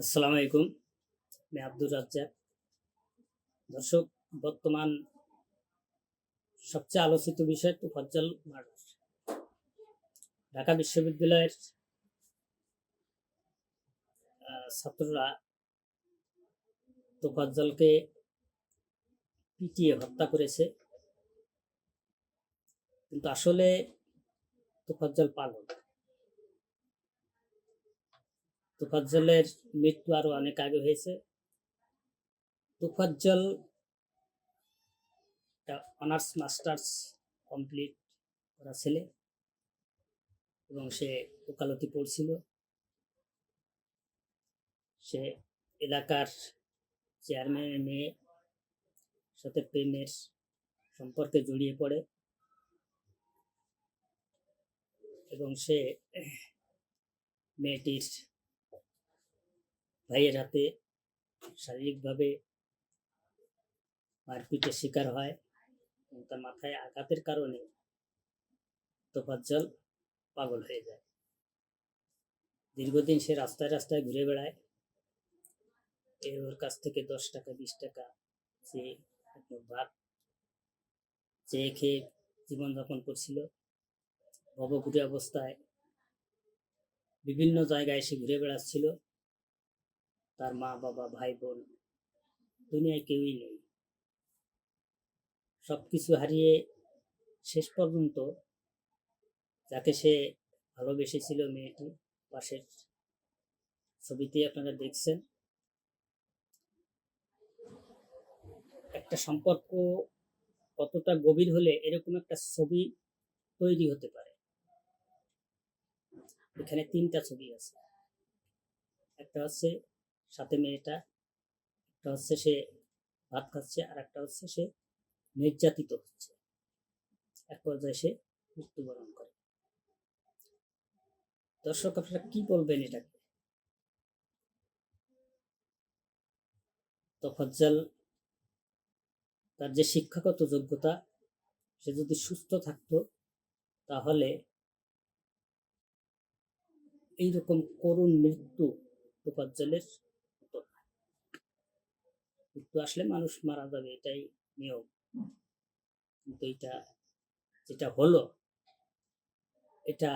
আসসালামু আলাইকুম। আমি আব্দুর রাজ্জাক। দর্শক, বর্তমান সবচেয়ে আলোচিত বিষয় তোফাজ্জল মার্ডার ঢাকা বিশ্ববিদ্যালয়ের ছাত্ররা তোফাজ্জলকে পিটিয়ে হত্যা করেছে। কিন্তু আসলে তোফাজ্জল পাগল। তোফাজ্জলের মৃত্যু আরও অনেক আগে হয়েছে। তোফাজ্জল অনার্স, মাস্টার্স কমপ্লিট করা ছেলে এবং সে ওকালতি পড়ছিল। সে এলাকার চেয়ারম্যানের মেয়ে সাথে প্রেমের সম্পর্কে জড়িয়ে পড়ে এবং সে মেয়েটির ভাইয়ের হাতে শারীরিকভাবে মারপিটের শিকার হয় তার মাথায় আঘাতের কারণে তোফাজ্জল পাগল হয়ে যায়। দীর্ঘদিন সে রাস্তায় রাস্তায় ঘুরে বেড়ায়। এ ওর কাছ থেকে দশ টাকা, বিশ টাকা সে ভাত চেয়ে খেয়ে জীবনযাপন করছিল। ভবঘুরে অবস্থায় বিভিন্ন জায়গায় সে ঘুরে বেড়াচ্ছিল। তার মা, বাবা, ভাই, বোন, দুনিয়ায় কেউই নেই। সবকিছু হারিয়ে শেষ পর্যন্ত যাকে সে ভালোবেসেছিল মেয়েটি পাশের ছবিতে আপনারা দেখছেন। একটা সম্পর্ক কতটা গভীর হলে এরকম একটা ছবি তৈরি হতে পারে। এখানে তিনটা ছবি আছে। একটা হচ্ছে সাথে মেয়েটা, একটা হচ্ছে সে ভাত খাচ্ছে আর একটা হচ্ছে সে নির্যাতিত হচ্ছে। এক পর্যায়ে সে মৃত্যুবরণ করে। দর্শক, আপনারা কি বলবেন এটাকে? তফাজ্জাল, তার যে শিক্ষাগত যোগ্যতা, সে যদি সুস্থ থাকতো, তাহলে এইরকম করুণ মৃত্যু তোফাজ্জলের মৃত্যু আসলে মানুষ মারা যাবে এটাই নিয়ম। কিন্তু এটা যেটা হলো এটা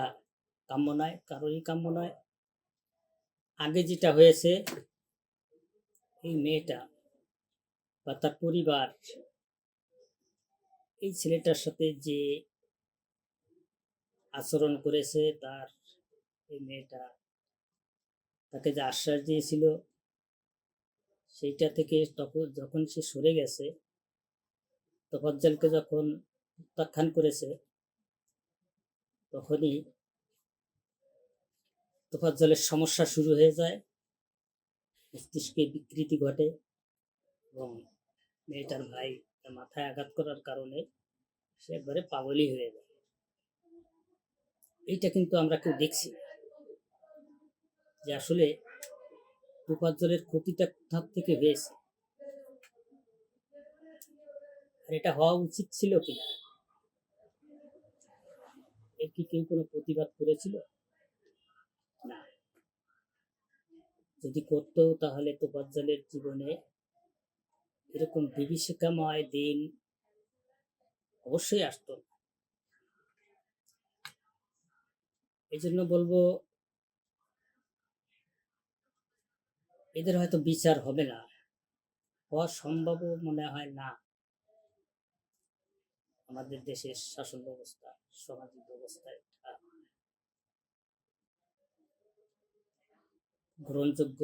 কাম্য নয় কারোরই কাম্য নয়। আগে যেটা হয়েছে এই মেয়েটা বা তার পরিবার এই ছেলেটার সাথে যে আচরণ করেছে তার এই মেয়েটা তাকে যে আশ্বাস দিয়েছিল সেইটা থেকে তখন, যখন সে সরে গেছে তফাজ্জলকে যখন প্রত্যাখ্যান করেছে, তখনই তোফাজ্জলের সমস্যা শুরু হয়ে যায়, মস্তিষ্কে বিকৃতি ঘটে এবং মেয়েটার ভাই মাথায় আঘাত করার কারণে সে একবারে পাগলই হয়ে যায়। এইটা কিন্তু আমরা কেউ দেখছি যে আসলে তোফাজ্জলের ক্ষতিটা কোথা থেকে হয়েছে? আর এটা হওয়া উচিত ছিল কি এর কি কেউ কোনো প্রতিবাদ করেছিল? না। যদি করতো তাহলে তোফাজ্জলের জীবনে এরকম বিভীষিকাময় দিন অবশ্যই আসতো। এই জন্য বলব এদের হয়তো বিচার হবে না। হওয়া সম্ভব মনে হয় না। আমাদের দেশের শাসন ব্যবস্থা, সামাজিক ব্যবস্থা গ্রহণযোগ্য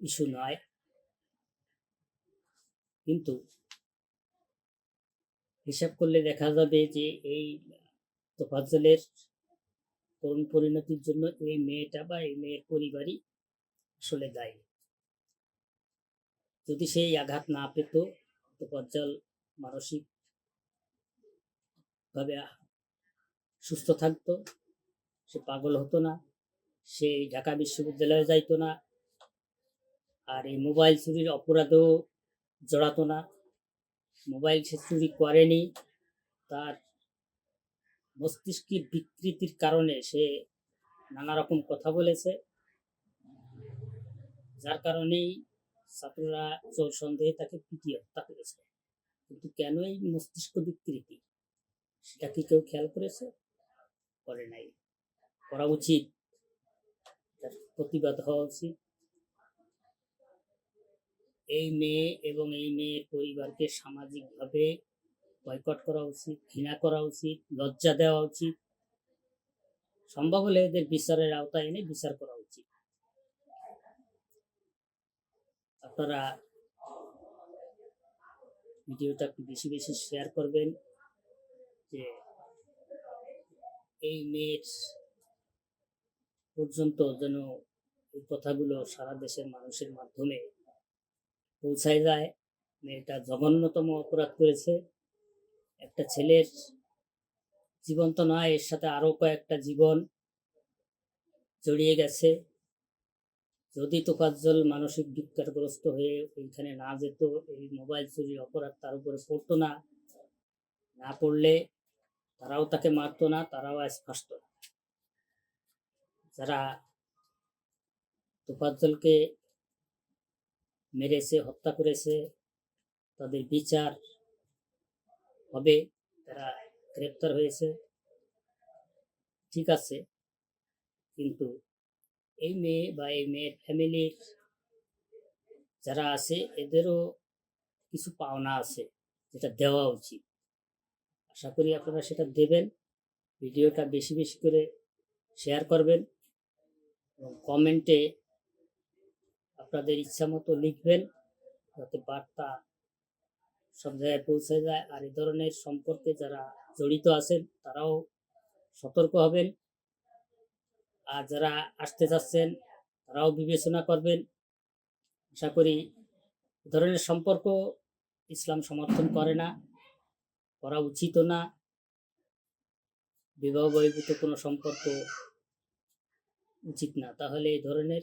ইস্যু নয়। কিন্তু হিসাব করলে দেখা যাবে যে এই তোফাজ্জলের করুণ পরিণতির জন্য এই মেয়েটা বা এই মেয়ের পরিবারই আসলে দায়ী। যদি সেই আঘাত না পেত তোফাজ্জল মানসিক ভাবে সুস্থ থাকতো, সে পাগল হতো না, সে ঢাকা বিশ্ববিদ্যালয়ে যাইতো না, আর এই মোবাইল চুরির অপরাধেও জড়াতো না। মোবাইল সে চুরি করেনি, তার মস্তিষ্কের বিকৃতির কারণে সে নানা রকম কথা বলেছে। যার কারণেই ছাত্ররা চোর সন্দেহে তাকে পিটিয়ে হত্যা করেছে। কিন্তু কেন এই মস্তিষ্ক বিকৃতি? সেটা কি কেউ খেয়াল করেছে? করে নাই। করা উচিত। তার প্রতিবাদ হওয়া উচিত। এই মেয়ে এবং এই মেয়ের পরিবারকে সামাজিকভাবে বয়কট করা উচিত, ঘৃণা করা উচিত, লজ্জা দেওয়া উচিত। সম্ভব হলে এদের বিচারের আওতায় এনে বিচার করা উচিত আপনারা ভিডিওটা একটু বেশি বেশি শেয়ার করবেন যে এই মেয়ের পর্যন্ত যেন এই কথাগুলো সারা দেশের মানুষের মাধ্যমে পৌঁছায় যায়। মেয়েটা জঘন্যতম অপরাধ করেছে। একটা ছেলের জীবন তো নয়, এর সাথে আরও কয়েকটা জীবন জড়িয়ে গেছে। যদি তোফাজ্জল মানসিক বিকারগ্রস্ত হয়ে ওইখানে না যেত, এই মোবাইল চুরির অপরাধ তার উপরে পড়তো না। না পড়লে তারাও তাকে মারতো না, তারাও আজ ফাঁসত না। যারা তোফাজ্জলকে মেরেছে, হত্যা করেছে, তাদের বিচার হবে, তারা গ্রেপ্তার হয়েছে। ঠিক আছে, কিন্তু এই মেয়ে বা এই মেয়ের ফ্যামিলির যারা আছে, এদেরও কিছু পাওনা আছে যেটা দেওয়া উচিত। আশা করি আপনারা সেটা দেবেন, ভিডিওটা বেশি বেশি করে শেয়ার করবেন এবং কমেন্টে আপনাদের ইচ্ছা মতো লিখবেন যাতে বার্তা সব জায়গায় পৌঁছে যায়। আর এ ধরনের সম্পর্কে যারা জড়িত আছেন, তারাও সতর্ক হবেন। আর যারা আসতে চাচ্ছেন তারাও বিবেচনা করবেন। আশা করি ধরনের সম্পর্ক ইসলাম সমর্থন করে না, করা উচিত না। বিবাহ বহির্ভূত কোনো সম্পর্ক উচিত না। তাহলে এই ধরনের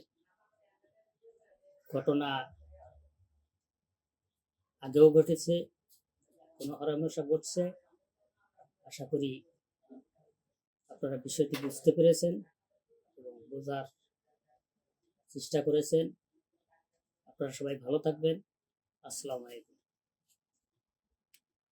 ঘটনা আগেও ঘটেছে, কোনো হরমেশা ঘটছে। আশা করি আপনারা বিষয়টি বুঝতে পেরেছেন। বোঝার চেষ্টা করেছেন। আপনারা সবাই ভালো থাকবেন। আসসালামু আলাইকুম।